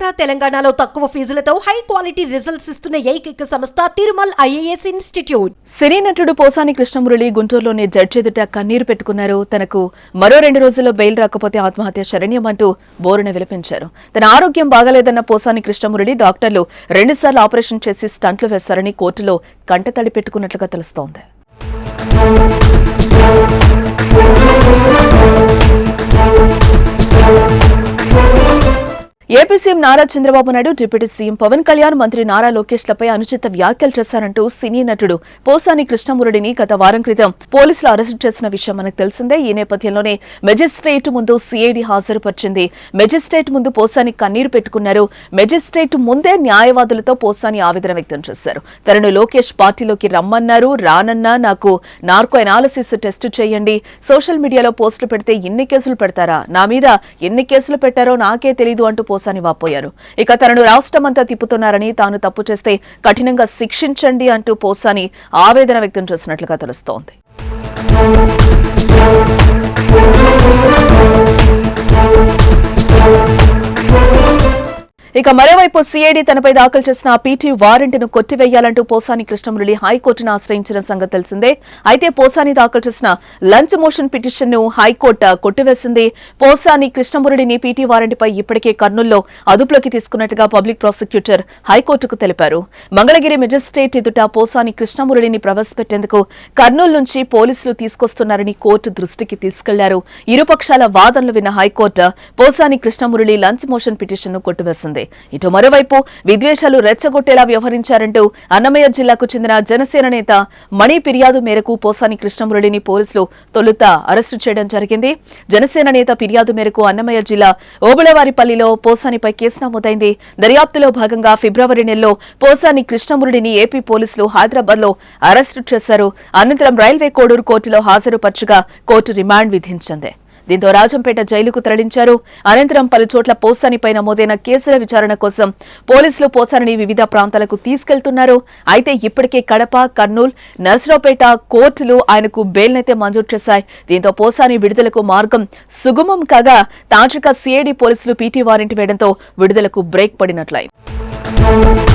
ఆంధ్ర తెలంగాణలో తక్కువ ఫీజులతో high quality results ఇస్తున్న ఏకైక సంస్థ తిరుమల్ ఐఏఎస్ ఇన్స్టిట్యూట్. సినీ నటుడు పోసాని కృష్ణమురళి గుంటూరులోని జడ్జి ఎదుట కన్నీరు పెట్టుకున్నారు. తనకు మరో రెండు రోజుల్లో బెయిల్ రాకపోతే ఆత్మహత్య శరణ్యమంటూ బోరున విలపించారు. తన ఆరోగ్యం బాగలేదన్న పోసాని కృష్ణమురళి డాక్టర్లు రెండుసార్లు ఆపరేషన్ చేసి స్టంట్లు వేశారని కోర్టులో కంటతడి పెట్టుకున్నట్లుగా తెలుస్తోంది. AP CM Nara Chandrababu Naidu deputy CM Pawan Kalyan మంత్రి నారా లోకేష్ లపై అనుచిత వ్యాఖ్యలు చేశారంటూ సినీ నటుడు పోసాని కృష్ణమురుడిని గత వారం క్రితం పోలీసులు అరెస్టు చేసిన విషయం మనకు తెలిసిందే. ఈ నేపథ్యంలోనే మెజిస్ట్రేట్ ముందు సిఐడి హాజరుపరిచింది. మెజిస్ట్రేట్ ముందు పోసాని కన్నీరు పెట్టుకున్నారు. మెజిస్ట్రేట్ ముందే న్యాయవాదులతో పోసాని ఆవేదన వ్యక్తం చేశారు. తనను లోకేష్ పార్టీలోకి రమ్మన్నారు. రానన్నా నాకు నార్కో ఎనాలిసిస్ టెస్ట్ చేయండి. సోషల్ మీడియాలో పోస్టులు పెడితే ఎన్ని కేసులు పెడతారా? నా మీద ఎన్ని కేసులు పెట్టారో నాకే తెలియదు అంటూ పోసాని వాపోయారు. ఇక తనను రాష్ట్రమంతా తిప్పుతున్నారని తాను తప్పు చేస్తే కఠినంగా శిక్షించండి అంటూ పోసాని ఆవేదన వ్యక్తం చేసినట్లుగా తెలుస్తోంది. ఇక మరోవైపు సిఐడి తనపై దాఖలు చేసిన పీటీ వారెంట్ను కొట్టివేయాలంటూ పోసాని కృష్ణమురళి హైకోర్టును ఆశ్రయించిన సంగతి తెలిసిందే. అయితే పోసాని దాఖలు చేసిన లంచ్ మోషన్ పిటిషన్ను హైకోర్టు కొట్టివేసింది. పోసాని కృష్ణమురళిని పీటీ వారెంట్పై ఇప్పటికే కర్నూల్లో అదుపులోకి తీసుకున్నట్టుగా పబ్లిక్ ప్రాసిక్యూటర్ హైకోర్టుకు తెలిపారు. మంగళగిరి మెజిస్ట్రేట్ ఎదుట పోసాని కృష్ణమురళిని ప్రవేశపెట్టేందుకు కర్నూలు నుంచి పోలీసులు తీసుకొస్తున్నారని కోర్టు దృష్టికి తీసుకెళ్ళారు. ఇరుపక్షాల వాదనలు విన్న high court Posani Krishnamurali lunch motion పిటిషన్ను కొట్టివేసింది. ఇటు మరోవైపు విద్వేషాలు రెచ్చగొట్టేలా వ్యవహరించారంటూ అన్నమయ్య జిల్లాకు చెందిన జనసేన నేత మణి ఫిర్యాదు మేరకు పోసాని కృష్ణమురళిని పోలీసులు తొలుత అరెస్టు చేయడం జరిగింది. జనసేన నేత ఫిర్యాదు మేరకు అన్నమయ్య జిల్లా ఓబుళవారిపల్లిలో పోసానిపై కేసు నమోదైంది. దర్యాప్తులో భాగంగా ఫిబ్రవరి నెలలో పోసాని కృష్ణమురళిని ఏపీ పోలీసులు హైదరాబాద్లో అరెస్టు చేశారు. అనంతరం రైల్వే కోడూరు కోర్టులో హాజరుపరచగా కోర్టు రిమాండ్ విధించింది. దీంతో రాజంపేట జైలుకు తరలించారు. అనంతరం పలు చోట్ల పోసానిపై నమోదైన కేసుల విచారణ కోసం పోలీసులు పోసానిని వివిధ ప్రాంతాలకు తీసుకెళ్తున్నారు. అయితే ఇప్పటికే కడప కర్నూలు నర్సరావుపేట కోర్టులు ఆయనకు బెయిల్నైతే మంజూరు చేశాయి. దీంతో పోసాని విడుదలకు మార్గం సుగమం కాగా తాజాగా సిఐడి పోలీసులు పీటీ వారెంట్ వేయడంతో విడుదలకు బ్రేక్ పడినట్లయింది.